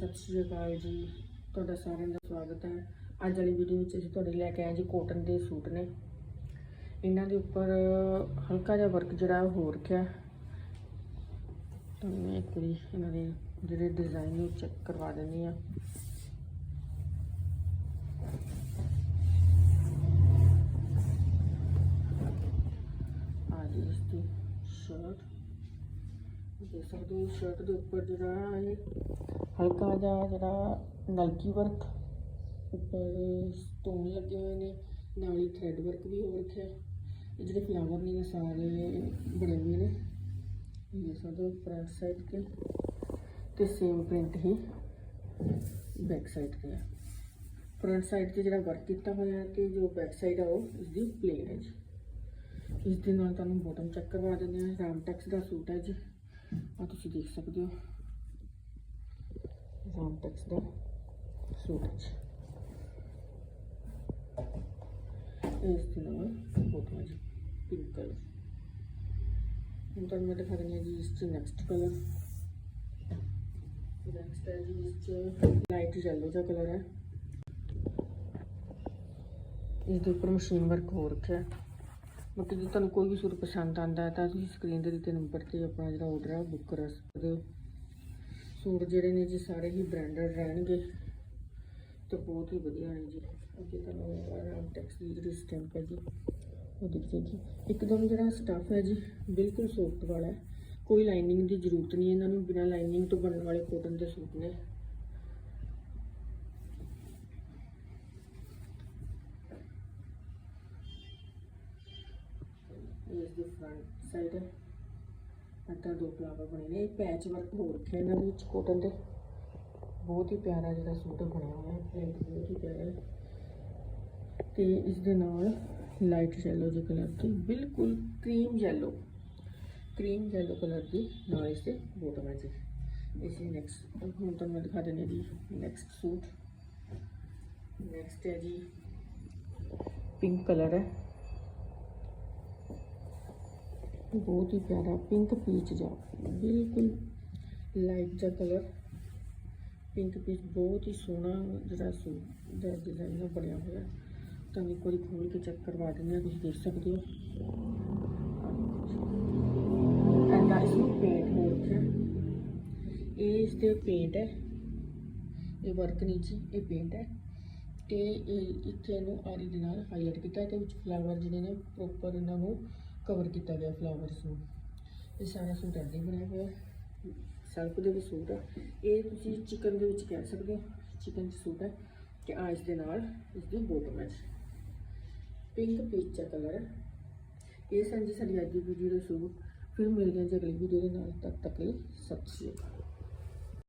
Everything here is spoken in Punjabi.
ਸਤਿ ਸ਼੍ਰੀ ਅਕਾਲ ਜੀ। ਤੁਹਾਡਾ ਸਾਰਿਆਂ ਦਾ ਸਵਾਗਤ ਹੈ। ਅੱਜ ਵਾਲੀ ਵੀਡੀਓ ਵਿੱਚ ਅਸੀਂ ਤੁਹਾਡੇ ਲੈ ਕੇ ਆਏ ਜੀ ਕੋਟਨ ਦੇ ਸੂਟ ਨੇ। ਇਹਨਾਂ ਦੇ ਉੱਪਰ ਹਲਕਾ ਜਿਹਾ ਵਰਕ ਜਿਹੜਾ ਉਹ ਹੋ ਰੱਖਿਆ। ਤੁਹਾਨੂੰ ਮੈਂ ਇੱਕ ਵਾਰੀ ਇਹਨਾਂ ਦੇ ਜਿਹੜੇ ਡਿਜ਼ਾਈਨ ਨੂੰ ਚੈੱਕ ਕਰਵਾ ਦਿੰਦੀ ਆ ਆ ਜੀ ਇਸ ਦੀ ਸ਼ਰਟ ਦੇਖ ਸਕਦੇ ਹੋ ਸ਼ਰਟ ਦੇ ਉੱਪਰ ਜਿਹੜਾ ਇਹ ਹਲਕਾ ਜਿਹਾ ਜਿਹੜਾ ਨਲਕੀ ਵਰਕ ਉੱਪਰ ਸਟੋਨ ਲੱਗੇ ਹੋਏ ਨੇ, ਨਾਲ ਹੀ ਥ੍ਰੈਡ ਵਰਕ ਵੀ ਹੋ ਰੱਖਿਆ। ਇਹ ਜਿਹੜੇ ਫਲਾਵਰ ਨੇ ਸਾਰੇ ਬਣੇ ਹੋਏ ਨੇ। ਇਹ ਸਾਡੇ ਫਰੰਟ ਸਾਈਡ ਤੇ ਤੇ ਸੇਮ ਪ੍ਰਿੰਟ ਹੀ ਬੈਕ ਸਾਈਡ ਤੇ ਹੈ ਫਰੰਟ ਸਾਈਡ ਤੇ ਜਿਹੜਾ ਵਰਕ ਕੀਤਾ ਹੋਇਆ ਹੈ ਤੇ ਜੋ ਬੈਕ ਸਾਈਡ ਆ ਉਹ ਇਸ ਦੀ ਪਲੇਨ ਹੈ ਜੀ। ਇਸ ਦੇ ਨਾਲ ਤੁਹਾਨੂੰ ਬੋਟਮ ਚੈੱਕ ਕਰਵਾ ਦਿੰਦੇ ਹਾਂ। ਰਾਮ ਟੈਕਸ ਦਾ ਸੂਟ ਹੈ ਜੀ। ਆ ਤੁਸੀਂ ਦੇਖ ਸਕਦੇ ਹੋ। ਰਾਮਟੈਕਸ ਦਾ ਸੂਟ ਹੈ ਜੀ ਇਸ ਦੇ ਨਾਲ ਬੋਟਮ ਹੈ ਜੀ ਪਿੰਕ ਕਲਰ ਹੁਣ ਤੁਹਾਨੂੰ ਮੈਂ ਦਿਖਾ ਦਿੰਦੀ ਹਾਂ ਜੀ ਇਸ ਚ ਨੈਕਸਟ ਕਲਰ ਨੈਕਸਟ ਹੈ ਜੀ ਇਸ ਚ ਲਾਈਟ ਯੈਲੋ ਦਾ ਕਲਰ ਹੈ ਇਸ ਦੇ ਉੱਪਰ ਮਸ਼ੀਨ ਵਰਕ ਹੋ ਰੱਖਿਆ ਹੈ ਬਾਕੀ ਜੇ ਤੁਹਾਨੂੰ ਕੋਈ ਵੀ ਸੂਟ ਪਸੰਦ ਆਂਦਾ ਹੈ ਤਾਂ ਤੁਸੀਂ ਸਕਰੀਨ ਦੇ ਦਿੱਤੇ ਨੰਬਰ ਤੇ ਆਪਣਾ ਜਿਹੜਾ ਆਰਡਰ ਹੈ ਬੁੱਕ ਕਰਾ ਸਕਦੇ ਹੋ ਸੂਟ ਜਿਹੜੇ ਨੇ ਜੀ ਸਾਰੇ ਹੀ ਬ੍ਰਾਂਡਡ ਰਹਿਣਗੇ ਤੇ ਬਹੁਤ ਹੀ ਵਧੀਆ ਨੇ ਜੀ। ਅੱਗੇ ਤੁਹਾਨੂੰ ਆਰਾਮ ਟੈਕਸ ਦੀ ਜਿਹੜੀ ਸਟੈਂਪ ਹੈ ਜੀ, ਉਹ ਦਿਖ ਜਾਏਗੀ ਇੱਕਦਮ ਜਿਹੜਾ ਸਟਫ ਹੈ ਜੀ, ਬਿਲਕੁਲ ਸੌਫਟ ਵਾਲਾ ਹੈ। ਕੋਈ ਲਾਈਨਿੰਗ ਦੀ ਜ਼ਰੂਰਤ ਨਹੀਂ, ਇਹਨਾਂ ਨੂੰ ਬਿਨਾਂ ਲਾਈਨਿੰਗ ਤੋਂ ਬਣਨ ਵਾਲੇ ਕੋਟਨ ਦੇ ਸੂਟ ਨੇ। ਇਸ ਦੀ ਫਰੰਟ ਸਾਈਡ ਹੈ। ਅੱਧਾ ਦੋ ਫਲਾਵਰ ਬਣੇ ਨੇ ਪੈਚ ਵਰਕ ਹੋ ਰੱਖਿਆ ਇਹਨਾਂ ਦੇ ਵਿੱਚ ਕੋਟਨ ਦੇ। ਬਹੁਤ ਹੀ ਪਿਆਰਾ ਜਿਹੜਾ ਸੂਟ ਬਣਿਆ ਹੋਇਆ ਹੈ। ਪ੍ਰਿੰਟ ਬਹੁਤ ਹੀ ਪਿਆਰਾ ਹੈ। ਤੇ ਇਸ ਦੇ ਨਾਲ ਲਾਈਟ ਯੈਲੋ ਜਿਹੇ ਕਲਰ ਦੀ, ਬਿਲਕੁਲ cream yellow cream yellow colour ਦੀ ਨਾਲ ਇਸ ਦੇ ਬੋਟਮ ਹੈ ਜੀ ਇਸ ਨੈਕਸਟ ਹੁਣ ਤੁਹਾਨੂੰ ਮੈਂ ਦਿਖਾ ਦਿੰਦੀ ਹਾਂ ਜੀ ਨੈਕਸਟ ਸੂਟ। ਨੈਕਸਟ ਹੈ ਜੀ ਪਿੰਕ ਕਲਰ ਹੈ। ਬਹੁਤ ਹੀ ਪਿਆਰਾ ਪਿੰਕ ਪੀਚ ਜਾ ਬਿਲਕੁਲ ਲਾਈਟ ਜਿਹਾ ਕਲਰ ਪਿੰਕ ਪੀਚ ਬਹੁਤ ਹੀ ਸੋਹਣਾ ਜਿਹੜਾ ਸੂਟ ਦਾ ਡਿਜ਼ਾਈਨ ਬਣਿਆ ਹੋਇਆ। ਤੁਹਾਨੂੰ ਇੱਕ ਵਾਰੀ ਖੋਲ ਕੇ ਚੈੱਕ ਕਰਵਾ ਦਿੰਦੇ ਹਾਂ, ਤੁਸੀਂ ਦੇਖ ਸਕਦੇ ਹੋ। ਐਂਡ ਇਸ ਨੂੰ ਪੇਂਟ ਹੋ ਰੱਖਿਆ ਇਹ ਇਸ ਤੇ ਪੇਂਟ ਹੈ। ਇਹ ਵਰਕ ਨਹੀਂ ਜੀ, ਇਹ ਪੇਂਟ ਹੈ। ਤੇ ਇਹ ਇੱਥੇ ਇਹਨੂੰ ਆਰੀ ਦੇ ਨਾਲ ਹਾਈਲਾਈਟ ਕੀਤਾ। ਤੇ ਵਿੱਚ ਫਲਾਵਰ ਜਿਹੜੇ ਨੇ ਪ੍ਰੋਪਰ ਇਹਨਾਂ ਨੂੰ ਕਵਰ ਕੀਤਾ ਗਿਆ ਫਲਾਵਰਸ ਨੂੰ। ਇਹ ਸਾਰਾ ਸੂਟ ਐਦਾਂ ਬਣਿਆ ਹੋਇਆ। ਸੈਲਫ ਦੇ ਵੀ ਸੂਟ ਹੈ ਇਹ ਤੁਸੀਂ ਚਿਕਨ ਦੇ ਵਿੱਚ ਕਹਿ ਸਕਦੇ ਹੋ। ਚਿਕਨ ਚ ਸੂਟ ਹੈ ਤੇ ਆ ਇਸ ਦੇ ਨਾਲ ਇਸ ਦੀ ਬੋਟਮ ਹੈ ਪਿੰਕ ਪੀਚ ਕਲਰ ਹੈ ਇਹ ਸਨ ਜੀ ਸਾਡੀ ਅੱਜ ਦੀ ਵੀਡੀਓ ਦਾ ਸੂਟ। ਫਿਰ ਮਿਲਦੇ ਹਾਂ ਜੀ ਅਗਲੀ ਵੀਡੀਓ ਦੇ ਨਾਲ। ਤਦ ਤੱਕ ਲਈ ਸਤਿ ਸ਼੍ਰੀ ਅਕਾਲ।